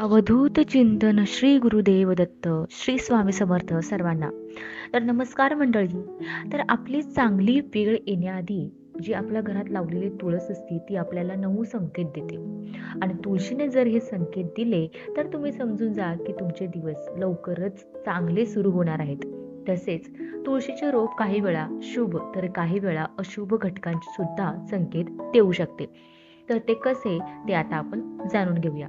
अवधूत चिंतन श्री गुरुदेव दत्त श्री स्वामी समर्थ सर्वांना. तर नमस्कार मंडळी. तर आपली चांगली वेळ येण्याआधी जी आपल्या घरात लावलेली तुळस असते ती आपल्याला नऊ संकेत देते. आणि तुळशीने जर हे संकेत दिले तर तुम्ही समजून जा की तुमचे दिवस लवकरच चांगले सुरू होणार आहेत. तसेच तुळशीचे रोप काही वेळा शुभ तर काही वेळा अशुभ घटकांचे सुद्धा संकेत देऊ शकते. तर ते कसे ते आता आपण जाणून घेऊया.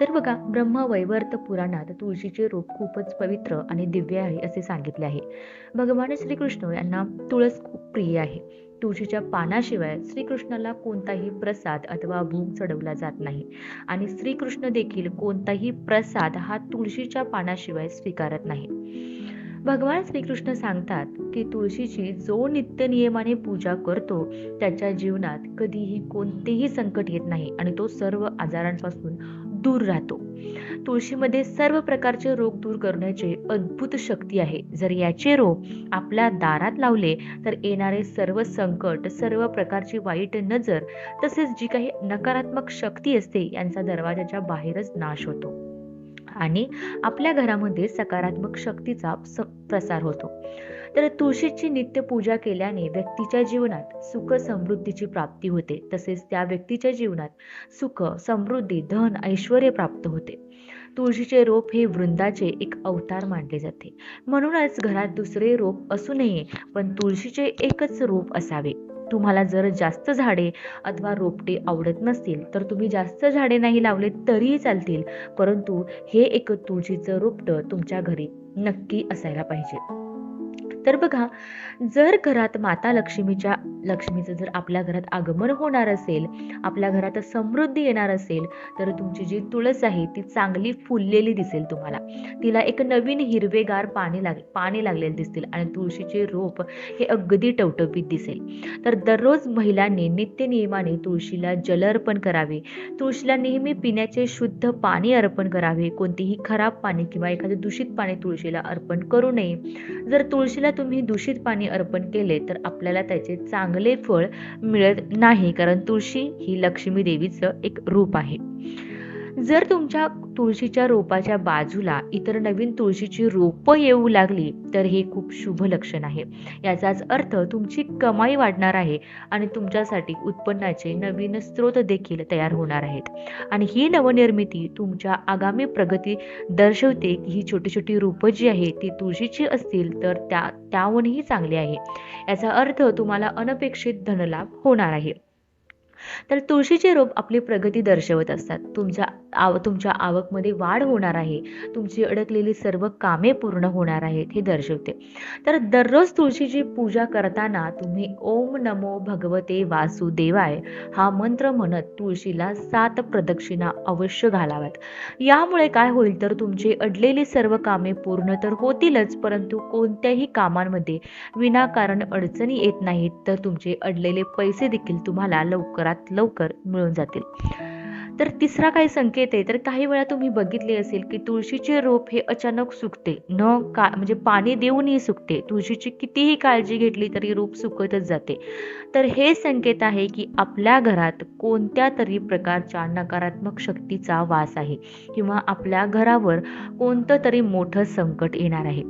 तर बघा ब्रह्म वैवर्त पुराणात तुळशीचे रोप खूपच पवित्र आणि दिव्य आहे असे सांगितले आहे. भगवान श्रीकृष्ण यांना तुळस खूप प्रिय आहे. तुळशीच्या पानाशिवाय श्रीकृष्णाला कोणताही प्रसाद अथवा भूम चढवला जात नाही. आणि श्रीकृष्ण देखील कोणताही प्रसाद हा तुळशीच्या पानाशिवाय स्वीकारत नाही. भगवान श्रीकृष्ण सांगतात की तुळशीची जो नित्य नियमाने पूजा करतो त्याच्या जीवनात कधीही कोणतेही संकट येत नाही आणि तो सर्व आजारांपासून दूर राहतो. तुळशीमध्ये सर्व प्रकारचे रोग दूर करण्याचे अद्भुत शक्ती आहे. जर याचे रोग आपल्या दारात लावले तर येणारे सर्व संकट सर्व प्रकारची वाईट नजर तसेच जी काही नकारात्मक शक्ती असते यांचा दरवाजाच्या बाहेरच नाश होतो. आणि आपल्या घरामध्ये सकारात्मक शक्तीचा प्रसार होतो. तर तुळशीची नित्य पूजा केल्याने व्यक्तीच्या जीवनात सुख समृद्धीची प्राप्ती होते. तसेच त्या व्यक्तीच्या जीवनात सुख समृद्धी धन ऐश्वर प्राप्त होते. तुळशीचे रोप हे वृंदाचे एक अवतार मानले जाते. म्हणूनच घरात दुसरे रोप असू नये पण तुळशीचे एकच रोप असावे. तुम्हाला जर जास्त झाडे अथवा रोपटे आवडत नसतील तर तुम्ही जास्त झाडे नाही लावले तरीही चालतील. परंतु हे एक तुळशीचं रोपट तुमच्या घरी नक्की असायला पाहिजे. तर बघा जर घरात माता लक्ष्मीच्या लक्ष्मीचं जर आपल्या घरात आगमन होणार असेल आपल्या घरात समृद्धी येणार असेल तर तुमची जी तुळस आहे ती चांगली फुललेली दिसेल तुम्हाला. तिला एक नवीन हिरवेगार पाणी लाग पाणी लागलेले दिसतील आणि तुळशीचे रोप हे अगदी टवटवीत दिसेल. तर दररोज महिलांनी नित्य नियमाने तुळशीला जल अर्पण करावे. तुळशीला नेहमी पिण्याचे शुद्ध पाणी अर्पण करावे. कोणतेही खराब पाणी किंवा एखादे दूषित पाणी तुळशीला अर्पण करू नये. जर तुळशीला तुम्ही दूषित पाणी अर्पण केले तर आपल्याला त्याचे चांगले फळ मिळत नाही. कारण तुळशी ही लक्ष्मी देवीचं एक रूप आहे. जर तुमच्या तुळशीच्या रोपाच्या बाजूला इतर नवीन तुळशीची रोपं येऊ लागली तर हे खूप शुभ लक्षण आहे. याचाच अर्थ तुमची कमाई वाढणार आहे आणि तुमच्यासाठी उत्पन्नाचे नवीन स्रोत देखील तयार होणार आहेत. आणि ही नवनिर्मिती तुमच्या आगामी प्रगती दर्शवते की ही छोटी छोटी रोपं जी आहे ती तुळशीची असतील तर त्या त्याहूनही चांगली आहे. याचा अर्थ तुम्हाला अनपेक्षित धनलाभ होणार आहे. तर तुळशीचे रोप आपली प्रगती दर्शवत असतात. तुमच्या आव तुमच्या आवकमध्ये वाढ होणार आहे. तुमची अडकलेली सर्व कामे पूर्ण होणार आहेत हे दर्शवते. तर दररोज तुळशीची पूजा करताना तुम्ही ओम नमो भगवते वासुदेवाय हा मंत्र म्हणत तुळशीला सात प्रदक्षिणा अवश्य घालाव्यात. यामुळे काय होईल तर तुमची अडलेली सर्व कामे पूर्ण तर होतीलच परंतु कोणत्याही कामांमध्ये विनाकारण अडचणी येत नाहीत. तर तुमचे अडलेले पैसे देखील तुम्हाला लवकरात लवकर मिळून जातील. तर तिसरा काही संकेत आहे. तर काही वेळा तुम्ही बघितले असेल की तुळशीचे रोप हे अचानक सुकते. न का म्हणजे पाणी देऊनही सुकते. तुळशीची कितीही काळजी घेतली तरी रोप सुकतच जाते. तर हे संकेत आहे की आपल्या घरात कोणत्या तरी प्रकारच्या नकारात्मक शक्तीचा वास आहे किंवा आपल्या घरावर कोणतं तरी मोठं संकट येणार आहे.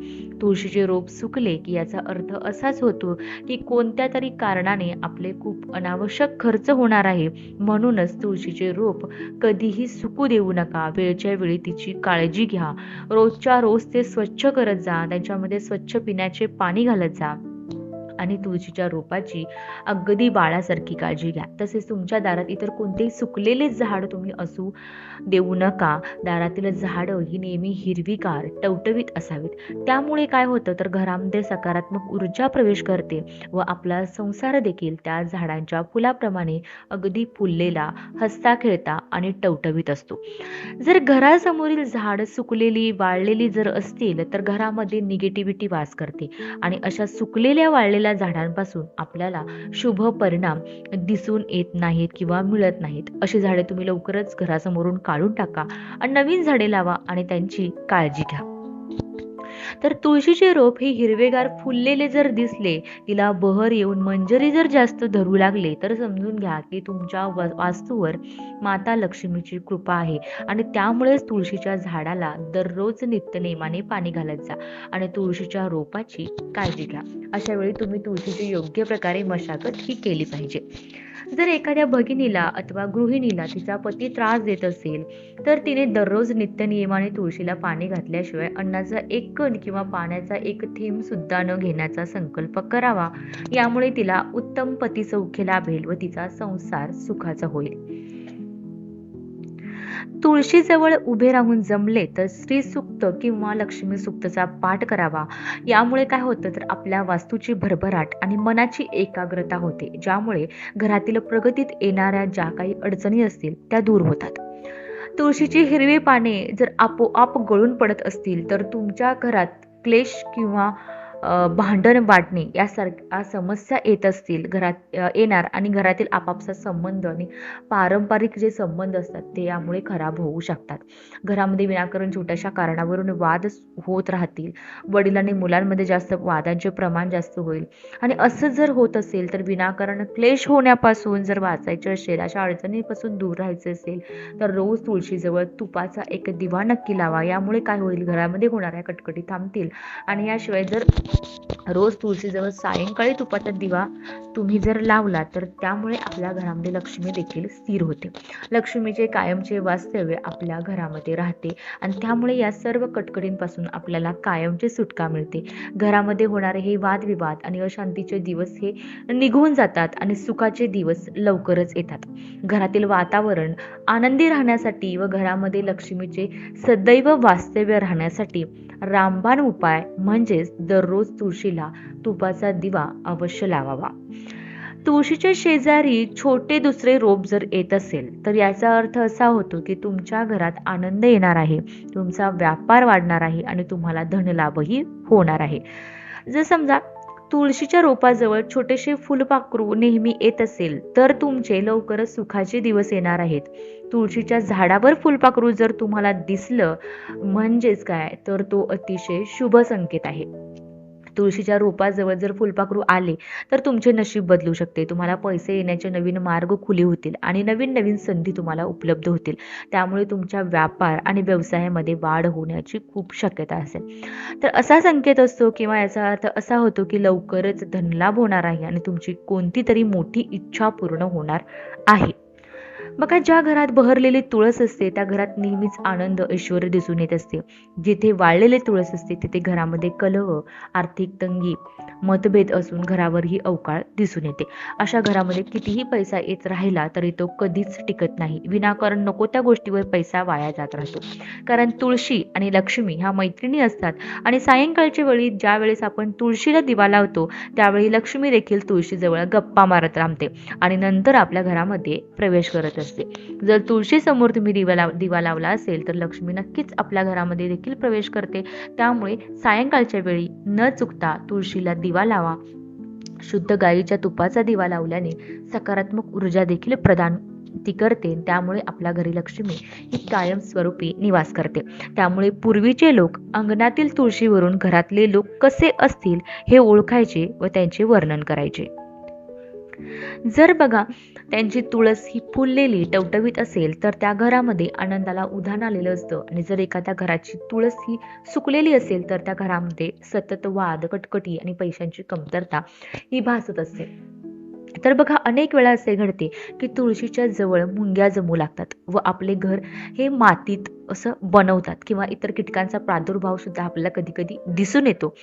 तुळशीचे रोप सुकले की याचा अर्थ असाच होतो की कोणत्या तरी कारणाने आपले खूप अनावश्यक खर्च होणार आहे. म्हणूनच तुळशीचे रोप कधीही सुकू देऊ नका. वेळच्या वेळी तिची काळजी घ्या. रोजच्या रोज ते स्वच्छ करत जा. त्यांच्यामध्ये स्वच्छ पिण्याचे पाणी घालत जा. आणि तुळशीच्या रोपाची अगदी बाळासारखी काळजी घ्या. तसेच तुमच्या दारात इतर कोणतेही सुकलेले झाड तुम्ही असू देऊ नका. दारातील झाडं ही नेहमी हिरवीगार टवटवीत असावीत. त्यामुळे काय होतं तर घरामध्ये सकारात्मक ऊर्जा प्रवेश करते व आपला संसार देखील त्या झाडांच्या फुलाप्रमाणे अगदी फुललेला हसता खेळता आणि टवटवीत असतो. जर घरासमोरील झाड सुकलेली वाळलेली जर असतील तर घरामध्ये निगेटिव्हिटी वास करते. आणि अशा सुकलेल्या वाळलेल्या झाडांपासून आपल्याला शुभ परिणाम दिसून येत नाहीत किंवा मिळत नाहीत. अशी झाडे तुम्ही लवकरच घरासमोरून काढून टाका आणि नवीन झाडे लावा आणि त्यांची काळजी घ्या. तर तुळशीचे रोप हे हिरवेगार फुललेले जर दिसले तिला बहर येऊन मंजरी जर जास्त धरू लागले तर समजून घ्या की तुमच्या वास्तूवर माता लक्ष्मीची कृपा आहे. आणि त्यामुळेच तुळशीच्या झाडाला दररोज नित्यनेमाने पाणी घालत जा. आणि तुळशीच्या रोपाची काळजी घ्या. अशा वेळी तुम्ही तुळशीची योग्य प्रकारे मशागत ही केली पाहिजे. जर एखाद्या भगिनीला अथवा गृहिणीला तिचा पती त्रास देत असेल तर तिने दररोज नित्यनियमाने तुळशीला पाणी घातल्याशिवाय अन्नाचा एक कण किंवा पाण्याचा एक थेंब सुद्धा न घेण्याचा संकल्प करावा. यामुळे तिला उत्तम पती सौख्य लाभेल व तिचा संसार सुखाचा होईल. तुळशीजवळ उभे राहून जमले तर स्त्री सुक्त किंवा लक्ष्मी सुक्तचा पाठ करावा. यामुळे काय होतं तर आपल्या वास्तूची भरभराट आणि मनाची एकाग्रता होते ज्यामुळे घरातील प्रगतीत येणाऱ्या ज्या काही अडचणी असतील त्या दूर होतात. तुळशीची हिरवी पाने जर आपोआप गळून पडत असतील तर तुमच्या घरात क्लेश किंवा भांडण वाटणे यासारख्या समस्या येत असतील घरात येणार आणि घरातील आपापसात संबंध आणि पारंपरिक जे संबंध असतात ते यामुळे खराब होऊ शकतात. घरामध्ये विनाकारण छोट्याशा कारणावरून वाद होत राहतील. वडिलांनी मुलांमध्ये जास्त वादांचे प्रमाण जास्त होईल. आणि असं जर होत असेल तर विनाकारण क्लेश होण्यापासून जर वाचायचे असेल अशा अडचणीपासून दूर राहायचे असेल तर रोज तुळशीजवळ तुपाचा एक दिवा नक्की लावा. यामुळे काय होईल? घरामध्ये होणाऱ्या कटकटी थांबतील. आणि याशिवाय जर रोज तुळशीजवळ सायंकाळी तुपाचा दिवा तुम्ही जर लावला तर त्यामुळे आपल्या घरामध्ये लक्ष्मी देखील स्थिर होते. लक्ष्मीचे कायमचे वास्तव्य आपल्या घरामध्ये राहते आणि त्यामुळे या सर्व कटकडींपासून आपल्याला कायमची सुटका मिळते. घरामध्ये होणारे हे वादविवाद आणि अशांतीचे दिवस हे निघून जातात आणि सुखाचे दिवस लवकरच येतात. घरातील वातावरण आनंदी राहण्यासाठी व घरामध्ये लक्ष्मीचे सदैव वास्तव्य राहण्यासाठी रामबाण उपाय म्हणजेच दररोज तुळशीला तुपाचा दिवा अवश्य लावावा. तुळशीच्या शेजारी छोटे दुसरे रोप जर येत असेल तर याचा अर्थ असा होतो की तुमच्या घरात आनंद येणार आहे तुमचा व्यापार वाढणार आहे आणि तुम्हाला धनलाभही होणार आहे. जर समजा तुळशीच्या रोपाजवळ छोटेसे फुलपाखरू नेहमी येत असेल तर तुमचे लवकरच सुखाचे दिवस येणार आहेत. तुळशीच्या झाडावर फुलपाखरू जर तुम्हाला दिसलं म्हणजेच काय? तर तो अतिशय शुभ संकेत आहे. तुळशीच्या रोपाजवळ जर फुलपाखरू आले तर तुमचे नशीब बदलू शकते. तुम्हाला पैसे येण्याचे नवीन मार्ग खुले होतील आणि नवीन नवीन संधी तुम्हाला उपलब्ध होतील. त्यामुळे तुमच्या व्यापार आणि व्यवसायामध्ये वाढ होण्याची खूप शक्यता असेल. तर असा संकेत असतो किंवा याचा अर्थ असा होतो की लवकरच धनलाभ होणार आहे आणि तुमची कोणती तरी मोठी इच्छा पूर्ण होणार आहे. बघा ज्या घरात बहरलेली तुळस असते त्या घरात नेहमीच आनंद ऐश्वर दिसून येत असते. जिथे वाळलेले तुळस असते तिथे घरामध्ये कलह आर्थिक तंगी मतभेद असून घरावरही अवकाळ दिसून येते. अशा घरामध्ये कितीही पैसा येत राहिला तरी तो कधीच टिकत नाही. विनाकारण नको त्या गोष्टीवर पैसा वाया जात राहतो. कारण तुळशी आणि लक्ष्मी ह्या मैत्रिणी असतात आणि सायंकाळच्या वेळी ज्या वेळेस आपण तुळशीला दिवा लावतो त्यावेळी लक्ष्मी देखील तुळशीजवळ गप्पा मारत राहते आणि नंतर आपल्या घरामध्ये प्रवेश करत असते. जर तुळशी समोर तुम्ही दिवा लाव दिवा लावला असेल तर लक्ष्मी नक्कीच आपल्या घरामध्ये देखील प्रवेश करते. त्यामुळे सायंकाळच्या वेळी न चुकता तुळशीला दिवा लावा. शुद्ध गायीच्या तुपाचा दिवा लावल्याने सकारात्मक ऊर्जा देखील प्रदान ती करते. त्यामुळे आपल्या घरी लक्ष्मी ही कायम स्वरूपी निवास करते. त्यामुळे पूर्वीचे लोक अंगणातील तुळशीवरून घरातले लोक कसे असतील हे ओळखायचे व त्यांचे वर्णन करायचे. जर बघा त्यांची तुळस ही फुललेली टवटवीत असेल तर त्या घरामध्ये आनंदाला उधाण आलेलं असतं. आणि जर एखाद्या घराची तुळस ही सुकलेली असेल तर त्या घरामध्ये सतत वाद कटकटी आणि पैशांची कमतरता ही भासत असते. तर बघा अनेक वेळा असे घडते की तुळशीच्या जवळ मुंग्या जमू लागतात व आपले घर हे मातीत असं बनवतात किंवा इतर कीटकांचा प्रादुर्भाव सुद्धा आपल्याला कधी कधी दिसून येतो.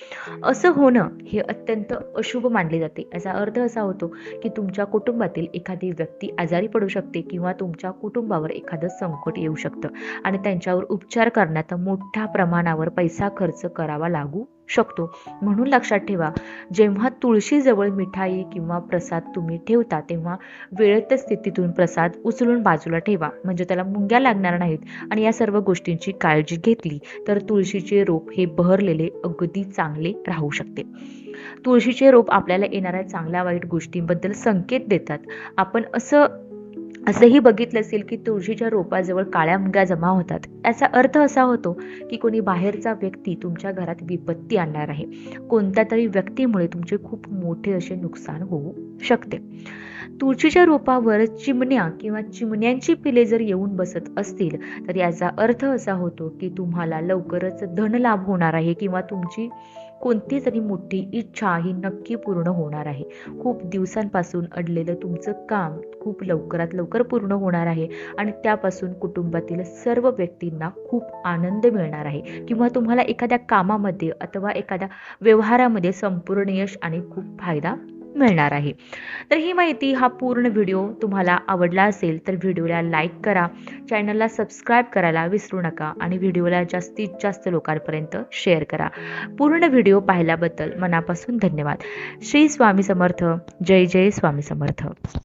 असं होणं हे अत्यंत अशुभ मानले जाते. याचा अर्थ असा होतो की तुमच्या कुटुंबातील एखादी व्यक्ती आजारी पडू शकते किंवा तुमच्या कुटुंबावर एखादं संकट येऊ शकतं आणि त्यांच्यावर उपचार करण्यात मोठ्या प्रमाणावर पैसा खर्च करावा लागू शकतो. म्हणून लक्षात ठेवा जेव्हा तुळशीजवळ मिठाई किंवा प्रसाद तुम्ही ठेवता तेव्हा वेळेत स्थितीतून प्रसाद उचलून बाजूला ठेवा. म्हणजे त्याला मुंग्या लागणार नाहीत आणि या सर्व सर्व गोष्टींची काळजी घेतली तर तुळशीचे रोप हे बहरलेले अगदी चांगले राहू शकते. तुळशीचे रोप आपल्याला येणाऱ्या चांगल्या वाईट गोष्टींबद्दल संकेत देतात. आपण असं असंही बघितलं असेल की तुळशीच्या रोपाजवळ काळ्या मुंग्या जमा होतात. याचा अर्थ असा होतो की कोणी बाहेरचा व्यक्ती तुमच्या घरात विपत्ती आणणार आहे. कोणत्या तरी व्यक्तीमुळे तुमचे खूप मोठे असे नुकसान होऊ शकते. तुळशीच्या रोपावर चिमण्या किंवा चिमण्यांची पिले जर येऊन बसत असतील तर याचा अर्थ असा होतो की तुम्हाला लवकरच धनलाभ होणार आहे किंवा तुमची कोणती तरी मोठी इच्छा ही नक्की पूर्ण होणार आहे. खूप दिवसांपासून अडलेलं तुमचं काम खूप लवकरात लवकर पूर्ण होणार आहे आणि त्यापासून कुटुंबातील सर्व व्यक्तींना खूप आनंद मिळणार आहे. किंवा तुम्हाला एखाद्या कामामध्ये अथवा एखाद्या व्यवहारामध्ये संपूर्ण यश आणि खूप फायदा मिळणार आहे. तर ही माहिती हा पूर्ण व्हिडिओ तुम्हाला आवडला असेल तर व्हिडिओला लाईक करा चॅनलला सबस्क्राईब करायला विसरू नका आणि व्हिडिओला जास्तीत जास्त लोकांपर्यंत शेअर करा. पूर्ण व्हिडिओ पाहिल्याबद्दल मनापासून धन्यवाद. श्री स्वामी समर्थ. जय जय स्वामी समर्थ.